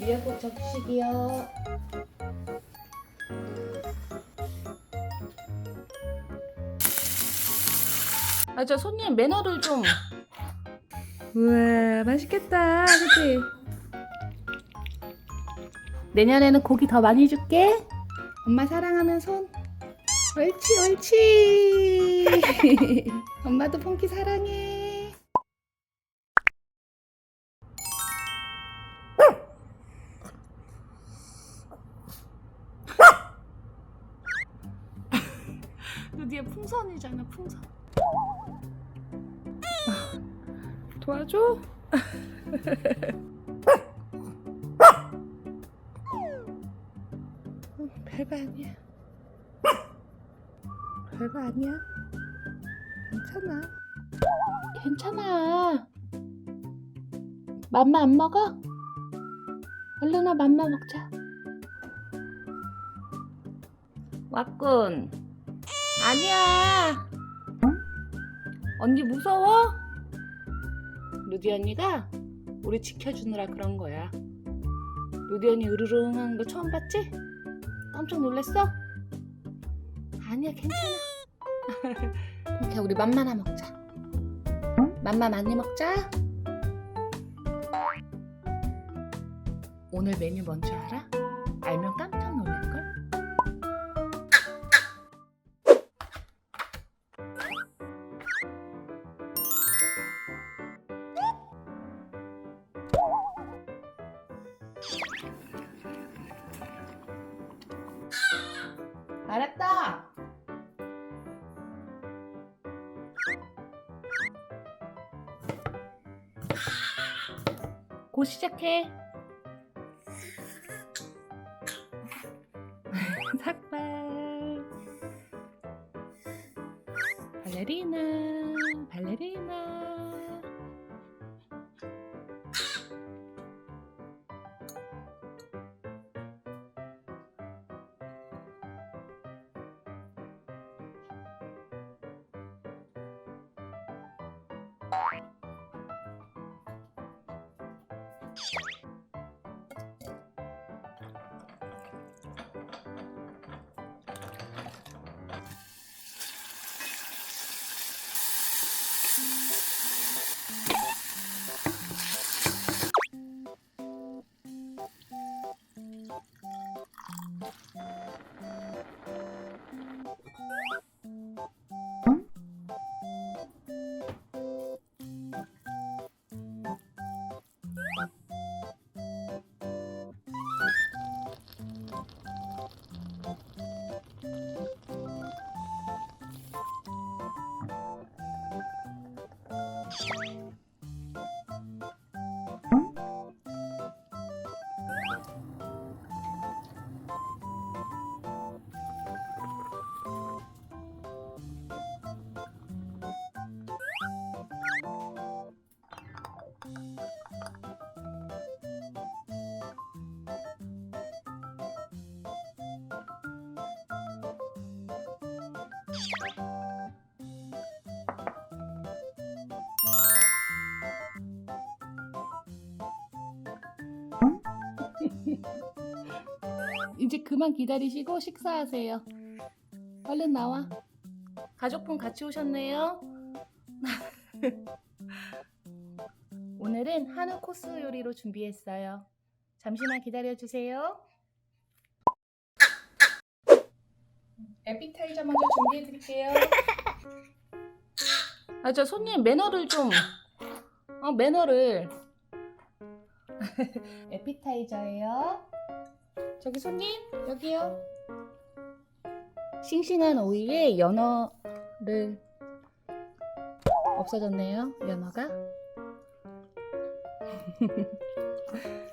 미역국 접시기요. 아, 저 손님 매너를 좀. 우와 맛있겠다 그치? 내년에는 고기 더 많이 줄게. 엄마 사랑하는 손. 옳지, 옳지. 엄마도 폰키 사랑해. 풍선이잖아, 풍선. 도와줘? 별거 아니야. 별거 아니야. 괜찮아. 괜찮아. 맘마 안 먹어? 얼른 와 맘마 먹자. 왔군. 아니야. 언니 무서워? 루디 언니가 우리 지켜주느라 그런 거야. 루디 언니 으르릉 하는 거 처음 봤지? 깜짝 놀랐어? 아니야 괜찮아 그냥 우리 맘마나 먹자 맘마 많이 먹자 오늘 메뉴 뭔지 알아? 알면 깜 알았다 곧 시작해. 삭발. 발레리나, 발레리나. you 이제 그만 기다리시고 식사하세요. 얼른 나와. 가족분 같이 오셨네요. 오늘은 한우 코스 요리로 준비했어요. 잠시만 기다려 주세요. 에피타이저 먼저 준비해 드릴게요. 아, 저 손님 매너를 좀. 어, 매너를. 에피타이저예요. 저기 손님 여기요. 싱싱한 오이에 연어를 없어졌네요. 연어가.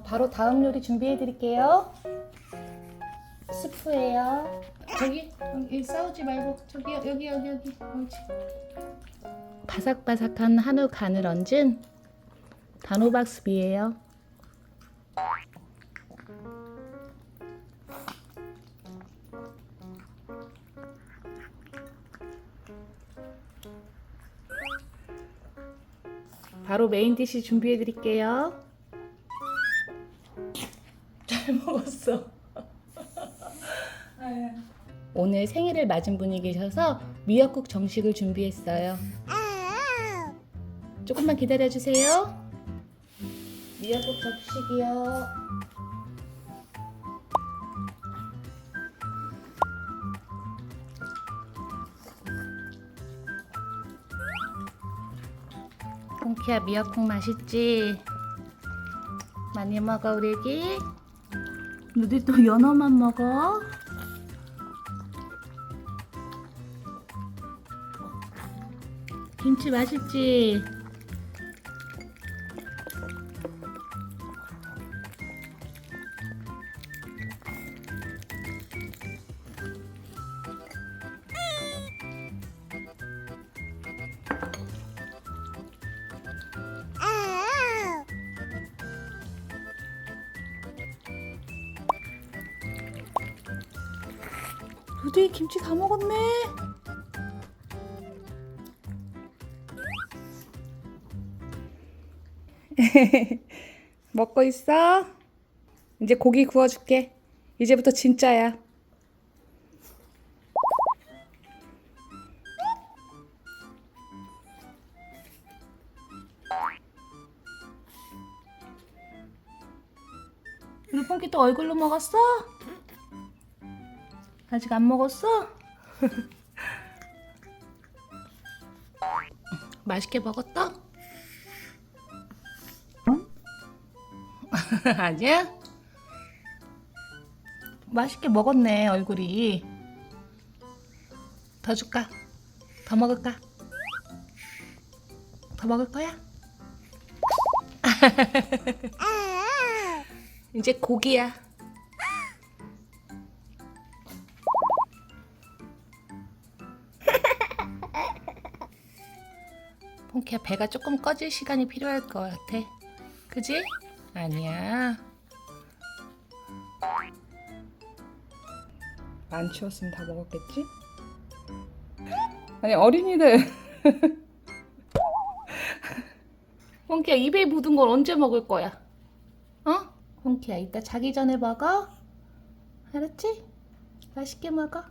어, 바로 다음 요리 준비해 드릴게요. 스프예요. 저기 여기 싸우지 말고 저기 여기 여기 여기 옳지. 바삭바삭한 한우 간을 얹은 단호박숲이에요. 바로 메인 디시 준비해 드릴게요. 잘 먹었어. 오늘 생일을 맞은 분이 계셔서 미역국 정식을 준비했어요. 조금만 기다려 주세요. 미역국 정식이요. 콩키야 미역국 맛있지? 많이 먹어 우리 애기. 너희 또 연어만 먹어? 김치 맛있지? 루디 김치 다 먹었네. 먹고 있어? 이제 고기 구워줄게. 이제부터 진짜야. 뽕키 또 얼굴로 먹었어? 아직 안 먹었어? 맛있게 먹었다? 아니야? 맛있게 먹었네 얼굴이 더 줄까? 더 먹을까? 더 먹을 거야? 이제 고기야. 폰키야 배가 조금 꺼질 시간이 필요할 것 같아. 그지? 아니야. 안 치웠으면 다 먹었겠지? 아니 어린이들 폰키야 입에 묻은 걸 언제 먹을 거야? 어? 폰키야 이따 자기 전에 먹어. 알았지? 맛있게 먹어.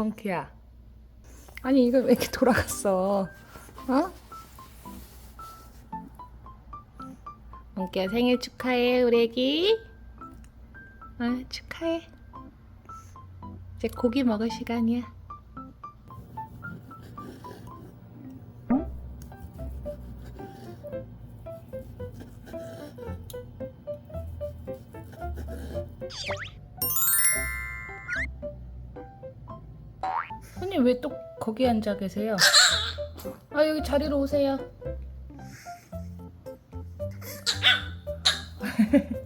펑키야. 아니 이거 왜 이렇게 돌아갔어? 어? 몽키야 생일 축하해 우리 애기 아 축하해 이제 고기 먹을 시간이야 왜 또 거기 앉아 계세요? 아 여기 자리로 오세요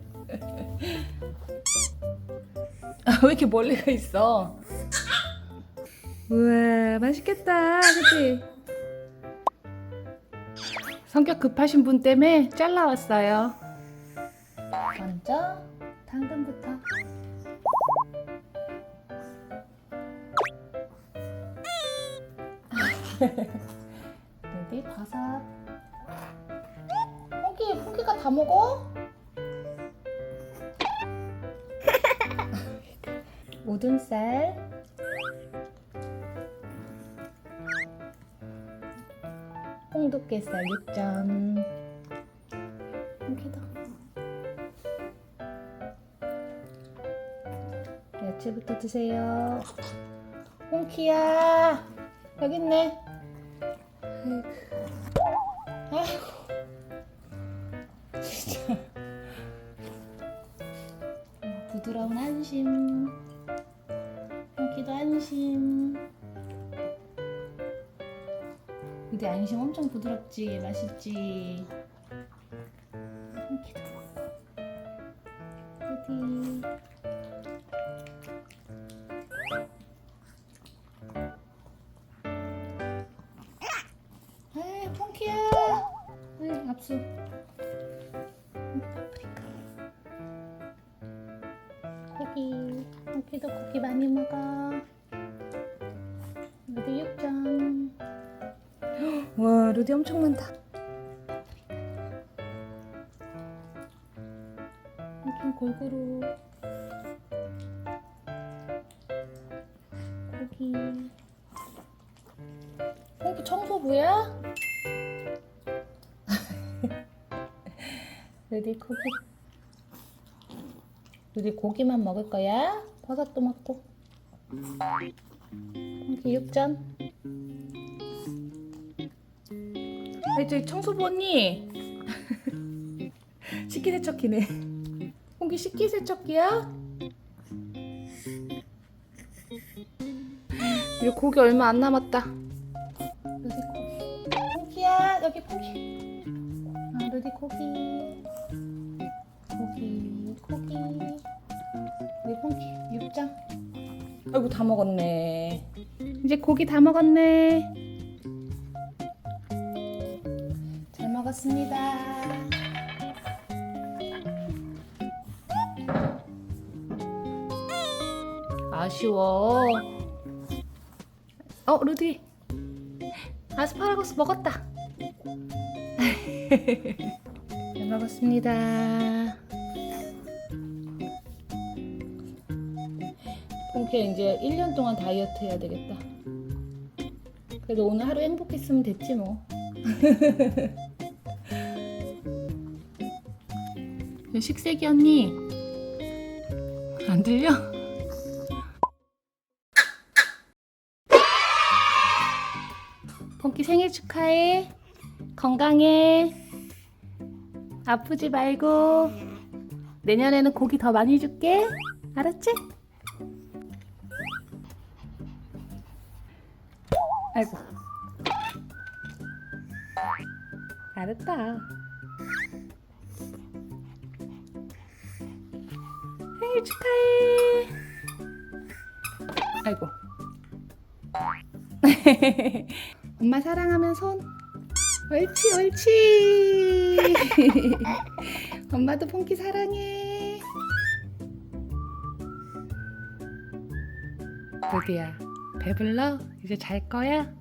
아, 왜 이렇게 멀리 가 있어? 우와 맛있겠다, 그렇지? 성격 급하신 분 때문에 잘라왔어요. 먼저 당근부터. 여기 바삭. 퐁키, 퐁키가 다 먹어? 우둔살. 홍두깨살 6점. 퐁키도. 야채부터 드세요. 퐁키야, 여기 있네. 근데 안심 엄청 부드럽지, 맛있지. 퐁키도. 여기. 에이, 퐁키야. 에이, 압수. 고기. 퐁키도 고기 많이 먹어. 와, 루디 엄청 많다. 엄청 골고루. 고기. 퐁키 청소부야? 루디 고기. 루디 고기만 먹을 거야? 버섯도 먹고. 퐁키 6점. 아니 저기 청소부 언니. 식기세척기네. 퐁키 식기세척기야? 이 고기 얼마 안 남았다. 루디 고기. 퐁키야 여기 퐁키. 아, 루디 고기. 고기 고기. 우리 퐁키 6장. 아이고 다 먹었네. 이제 고기 다 먹었네. 먹었습니다. 아쉬워. 어, 루디. 아스파라거스 먹었다. 잘 먹었습니다. 폰케 이제 1년 동안 다이어트 해야 되겠다. 그래도 오늘 하루 행복했으면 됐지 뭐. 식세기 언니 안 들려? 폰키 생일 축하해. 건강해. 아프지 말고. 내년에는 고기 더 많이 줄게. 알았지? 아이고. 알았다. 생일 축하해. 아이고. 엄마 사랑하면 손. 옳지, 옳지. 엄마도 폰키 사랑해. 루디야, 배불러? 이제 잘 거야?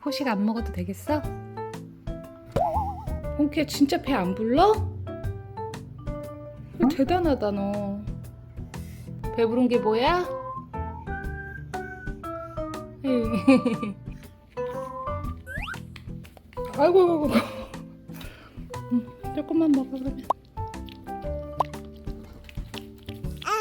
후식 안 먹어도 되겠어? 폰키 진짜 배 안 불러? 어? 대단하다 너. 배부른 게 뭐야? 예. 아이고 아이고. 음, 조금만 먹어 그러면. 아.